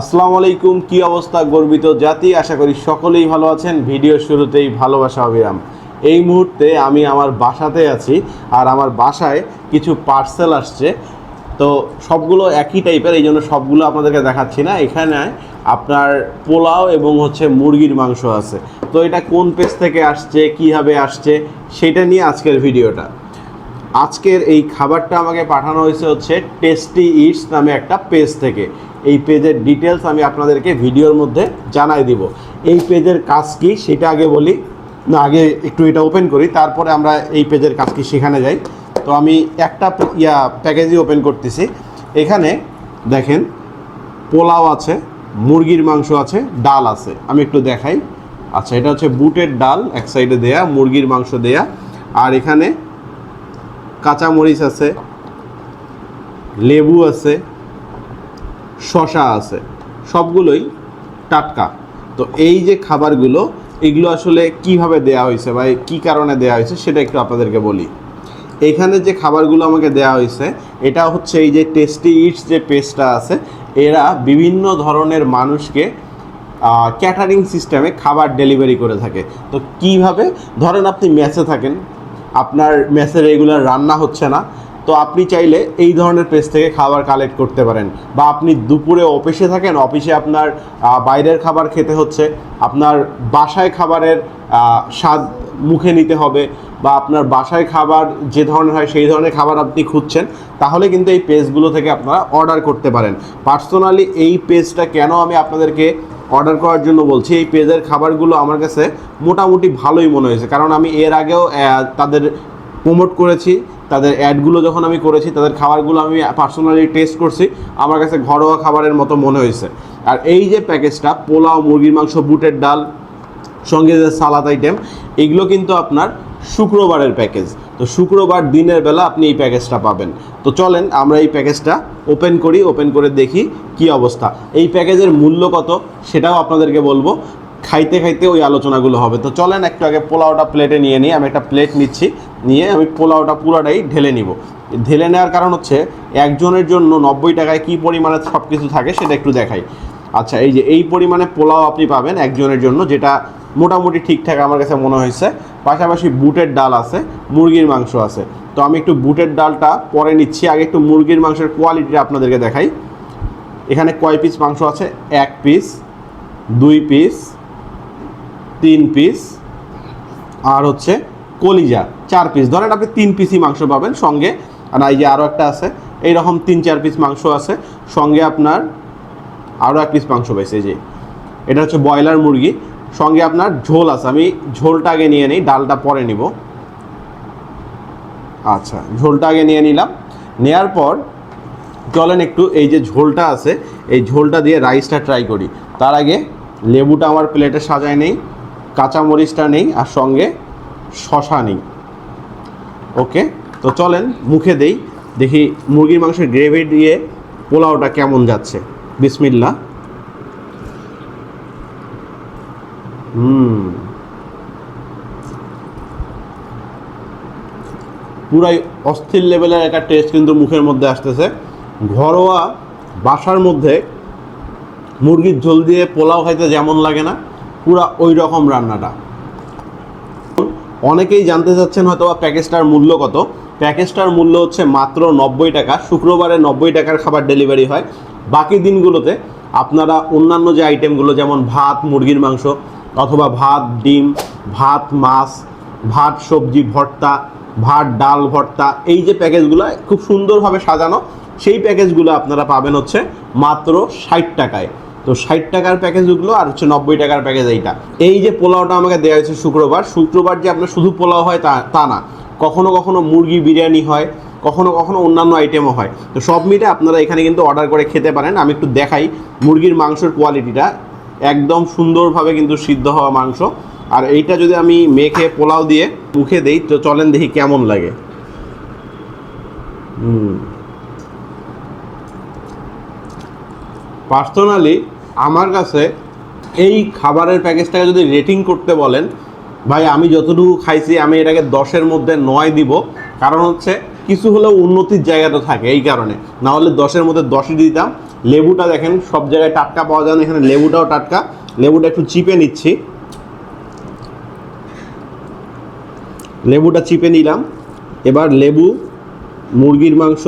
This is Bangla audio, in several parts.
আসসালামু আলাইকুম, কি অবস্থা গর্বিত জাতি? আশা করি সকলেই ভালো আছেন। ভিডিও শুরুতেই ভালোবাসা অবিরাম। এই মুহূর্তে আমি আমার বাসাতে আছি আর আমার বাসায় কিছু পার্সেল আসছে। তো সবগুলো একই টাইপের এই জন্য সবগুলো আপনাদেরকে দেখাচ্ছি না। এখানে আপনার পোলাও এবং হচ্ছে মুরগির মাংস আছে। তো এটা কোন পেজ থেকে আসছে, কীভাবে আসছে, সেটা নিয়ে আজকের ভিডিওটা। আজকের এই খাবারটা আমাকে পাঠানো হয়েছে হচ্ছে টেস্টি ইটস নামে একটা পেজ থেকে। এই পেজের ডিটেলস আমি আপনাদেরকে ভিডিওর মধ্যে জানাই দিব। এই পেজের কাজ কি সেটা আগে বলি। না, আগে একটু এটা ওপেন করি, তারপরে আমরা এই পেজের কাজ কি সেখানে যাই। তো আমি একটা ইয়া প্যাকেজই ওপেন করতেছি। এখানে দেখেন, পোলাও আছে, মুরগির মাংস আছে, ডাল আছে। আমি একটু দেখাই। আচ্ছা এটা হচ্ছে বুটের ডাল, এক সাইডে দেয়া, মুরগির মাংস দেয়া। আর এখানে কাঁচামরিচ আছে, লেবু আছে শশা আছে, সবগুলোই টাটকা। তো এই যে খাবারগুলো, এগুলো আসলে কীভাবে দেয়া হয়েছে বা কী কারণে দেয়া হয়েছে সেটা একটু আপনাদেরকে বলি। এখানে যে খাবারগুলো আমাকে দেয়া হয়েছে, এটা হচ্ছে এই যে টেস্টি ইটস যে পেস্টটা আছে, এরা বিভিন্ন ধরনের মানুষকে ক্যাটারিং সিস্টেমে খাবার ডেলিভারি করে থাকে। তো কীভাবে? ধরেন আপনি মেসে থাকেন আপনার মেসে রেগুলার রান্না হচ্ছে না, তো আপনি চাইলে এই ধরনের পেজ থেকে খাবার কালেক্ট করতে পারেন। বা আপনি দুপুরে অফিসে থাকেন অফিসে আপনার বাইরের খাবার খেতে হচ্ছে, আপনার বাসায় খাবারের স্বাদ মুখে নিতে হবে, বা আপনার বাসায় খাবার যে ধরনের হয় সেই ধরনের খাবার আপনি খুঁজছেন, তাহলে কিন্তু এই পেজগুলো থেকে আপনারা অর্ডার করতে পারেন। পার্সোনালি এই পেজটা কেন আমি আপনাদেরকে অর্ডার করার জন্য বলছি, এই পেজের খাবারগুলো আমার কাছে মোটামুটি ভালোই মনে হয়েছে। কারণ আমি এর আগেও তাদের প্রমোট করেছি, তাদের অ্যাডগুলো যখন আমি করেছি, তাদের খাবারগুলো আমি পার্সোনালি টেস্ট করছি, আমার কাছে ঘরোয়া খাবারের মতো মনে হয়েছে। আর এই যে প্যাকেজটা পোলাও, মুরগির মাংস, বুটের ডাল, সঙ্গে যে সালাদ আইটেম এগুলো কিন্তু আপনার শুক্রবারের প্যাকেজ তো শুক্রবার দিনের বেলা আপনি এই প্যাকেজটা পাবেন। তো চলেন আমরা এই প্যাকেজটা ওপেন করি, ওপেন করে দেখি কি অবস্থা। এই প্যাকেজের মূল্য কত সেটাও আপনাদেরকে বলব। খাইতে খাইতে ওই আলোচনাগুলো হবে। তো চলেন একটু আগে পোলাওটা প্লেটে নিয়ে নিই। আমি একটা প্লেট নিচ্ছি। নিয়ে আমি পোলাওটা পুরোটাই ঢেলে নিব। ঢেলে নেওয়ার কারণ হচ্ছে একজনের জন্য নব্বই টাকায় কী পরিমাণে সব কিছু থাকে সেটা একটু দেখাই। আচ্ছা এই যে এই পরিমাণে পোলাও আপনি পাবেন একজনের জন্য, যেটা মোটামুটি ঠিকঠাক আমার কাছে মনে হয়েছে। পাশাপাশি বুটের ডাল আছে, মুরগির মাংস আছে। তো আমি একটু বুটের ডালটা পরে নিচ্ছি। আগে একটু মুরগির মাংসের কোয়ালিটিটা আপনাদেরকে দেখাই। এখানে কয় পিস মাংস আছে? এক পিস দুই পিস তিন পিস আর হচ্ছে কলিজা, চার পিস ধরেন আপনি তিন পিসই মাংস পাবেন সঙ্গে। আর এই যে আরও একটা আছে, এইরকম তিন, চার পিস মাংস আছে। সঙ্গে আপনার আরও এক পিস মাংস পাইছে যে। এটা হচ্ছে ব্রয়লার মুরগি। সঙ্গে আপনার ঝোল আছে। আমি ঝোলটা আগে নিয়ে নিই, ডালটা পরে নিব। আচ্ছা ঝোলটা আগে নিয়ে নিলাম। নেয়ার পর চলেন একটু, এই যে ঝোলটা আছে, এই ঝোলটা দিয়ে রাইসটা ট্রাই করি। তার আগে লেবুটা আমার প্লেটে সাজায় নেই, কাঁচামরিচটা নেই, আর সঙ্গে শশা নেই। ওকে, তো চলেন, মুখে দেই, দেখি মুরগির মাংসের গ্রেভি দিয়ে পোলাওটা কেমন যাচ্ছে। বিসমিল্লা হুম। পুরাই অস্থির লেভেলের একটা টেস্ট কিন্তু মুখের মধ্যে আসতেছে। ঘরোয়া বাসার মধ্যে মুরগির ঝোল দিয়ে পোলাও খাইতে যেমন লাগে না, পুরা ওই রকম রান্নাটা। অনেকেই জানতে চাচ্ছেন হয়তো বা প্যাকেজটার মূল্য কত। প্যাকেজটার মূল্য হচ্ছে মাত্র নব্বই টাকা। শুক্রবারে নব্বই টাকার খাবার ডেলিভারি হয়। বাকি দিনগুলোতে আপনারা অন্যান্য যে আইটেমগুলো যেমন ভাত, মুরগির মাংস অথবা ভাত, ডিম, ভাত, মাছ, ভাত, সবজি, ভর্তা, ভাত, ডাল, ভর্তা, এই যে প্যাকেজগুলো খুব সুন্দরভাবে সাজানো, সেই প্যাকেজগুলো আপনারা পাবেন হচ্ছে মাত্র ষাট টাকায়। তো ষাট টাকার প্যাকেজগুলো আর হচ্ছে নব্বই টাকার প্যাকেজ এইটা। এই যে পোলাওটা আমাকে দেওয়া হয়েছে শুক্রবার শুক্রবার যে আপনার শুধু পোলাও হয় তা তা না। কখনো কখনো মুরগি বিরিয়ানি হয়, কখনো কখনো অন্যান্য আইটেমও হয়। তো সব মিলে আপনারা এখানে কিন্তু অর্ডার করে খেতে পারেন। আমি একটু দেখাই মুরগির মাংসের কোয়ালিটিটা একদম সুন্দরভাবে কিন্তু সিদ্ধ হওয়া মাংস। আর এইটা যদি আমি মেখে পোলাও দিয়ে মুখে দেই, তো চলেন দেখি কেমন লাগে। পার্সোনালি আমার কাছে এই খাবারের প্যাকেজটাকে যদি রেটিং করতে বলেন, ভাই আমি যতটুকু খাইছি, আমি এটাকে দশের মধ্যে নয় দিব। কারণ হচ্ছে, কিছু হলেও উন্নতির জায়গাটা থাকে এই কারণে। না হলে দশের মধ্যে দশই দিতাম লেবুটা দেখেন, সব জায়গায় টাটকা পাওয়া যায় না, এখানে লেবুটাও টাটকা। লেবুটা একটু চিপে নিচ্ছি। লেবুটা চিপে নিলাম। এবার লেবু, মুরগির মাংস,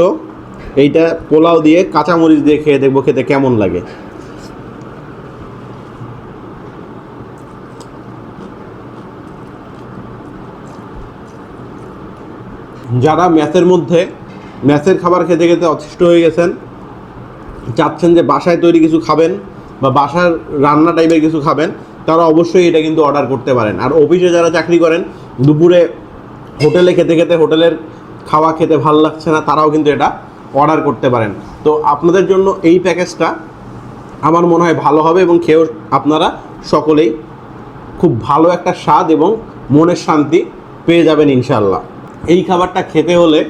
এইটা পোলাও দিয়ে কাঁচামরিচ দিয়ে খেয়ে দেখব খেতে কেমন লাগে। যারা ম্যাথের মধ্যে ম্যাথের খাবার খেতে খেতে অতিষ্ঠ হয়ে গেছেন চাচ্ছেন যে বাসায় তৈরি কিছু খাবেন বা বাসার রান্না টাইপের কিছু খাবেন, তারা অবশ্যই এটা কিন্তু অর্ডার করতে পারেন। আর অফিসে যারা চাকরি করেন, দুপুরে হোটেলে খেতে খেতে হোটেলের খাওয়া খেতে ভালো লাগছে না, তারাও কিন্তু এটা অর্ডার করতে পারেন। তো আপনাদের জন্য এই প্যাকেজটা আমার মনে হয় ভালো হবে এবং খেয়েও আপনারা সকলেই খুব ভালো একটা স্বাদ এবং মনের শান্তি পেয়ে যাবেন ইনশাল্লাহ এই খাবারটা খেতে হলে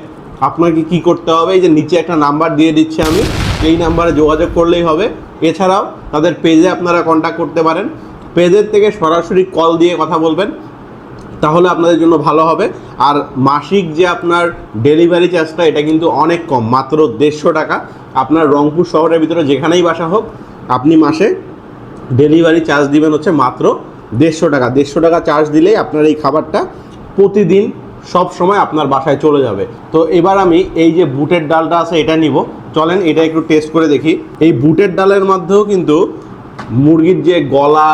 আপনাকে কি করতে হবে? এই যে নিচে একটা নাম্বার দিয়ে দিচ্ছি আমি। এই নাম্বারে যোগাযোগ করলেই হবে। এছাড়াও তাদের পেজে আপনারা কন্ট্যাক্ট করতে পারেন। পেজের থেকে সরাসরি কল দিয়ে কথা বলবেন, তাহলে আপনাদের জন্য ভালো হবে। আর মাসিক যে আপনার ডেলিভারি চার্জটা এটা কিন্তু অনেক কম, মাত্র দেড়শো টাকা। আপনার রংপুর শহরের ভিতরে যেখানেই বাসা হোক, আপনি মাসে ডেলিভারি চার্জ দিবেন হচ্ছে মাত্র দেড়শো টাকা। দেড়শো টাকা চার্জ দিলেই আপনার এই খাবারটা প্রতিদিন সব সময় আপনার বাসায় চলে যাবে। তো এবার আমি এই যে বুটের ডালটা আছে, এটা নিব। চলেন এটা একটু টেস্ট করে দেখি। এই বুটের ডালের মধ্যেও কিন্তু মুরগির যে গলা,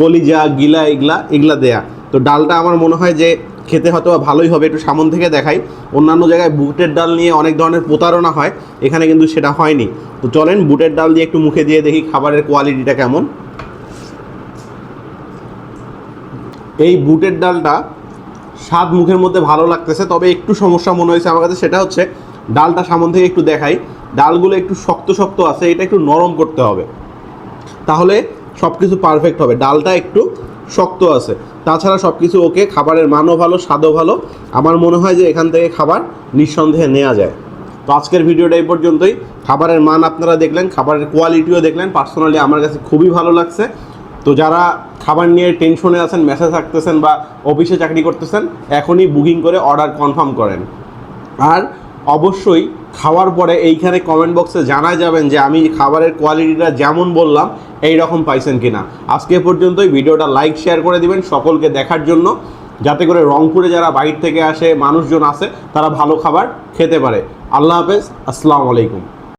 কলিজা, গিলা এগুলা এগুলা দেয়া। তো ডালটা আমার মনে হয় যে খেতে হয়তো ভালোই হবে, একটু সামন থেকে দেখাই। অন্যান্য জায়গায় বুটের ডাল নিয়ে অনেক ধরনের প্রতারণা হয়, এখানে কিন্তু সেটা হয়নি। তো চলেন বুটের ডাল দিয়ে একটু মুখে দিয়ে দেখি খাবারের কোয়ালিটিটা কেমন। এই বুটের ডালটা স্বাদ মুখের মধ্যে ভালো লাগতেছে, তবে একটু সমস্যা মনে হয়েছে আমার কাছে, সেটা হচ্ছে ডালটা সামন থেকে একটু দেখাই। ডালগুলো একটু শক্ত শক্ত আছে, এটা একটু নরম করতে হবে। তাহলে সব কিছু পারফেক্ট হবে। ডালটা একটু শক্ত আছে। তাছাড়া সব কিছু ওকে খাবারের মানও ভালো, স্বাদও ভালো। আমার মনে হয় যে এখান থেকে খাবার নিঃসন্দেহে নেওয়া যায়। তো আজকের ভিডিওটা এই পর্যন্তই। খাবারের মান আপনারা দেখলেন, খাবারের কোয়ালিটিও দেখলেন। পার্সোনালি আমার কাছে খুবই ভালো লাগছে। তো যারা খাবার নিয়ে টেনশনে আছেন মেসেজ থাকতেছেন বা অফিসে চাকরি করতেছেন, এখনই বুকিং করে অর্ডার কনফার্ম করেন। আর অবশ্যই খাওয়ার পরে এইখানে কমেন্ট বক্সে জানা যাবেন যে আমি খাবারের কোয়ালিটিটা যেমন বললাম এই রকম পাইছেন কিনা। আজকে পর্যন্তই, ভিডিওটা লাইক শেয়ার করে দিবেন সকলকে দেখার জন্য, যাতে করে রংপুরে যারা বাইর থেকে আসে, মানুষজন আসে, তারা ভালো খাবার খেতে পারে। আল্লাহ হাফেজ, আসসালামু আলাইকুম।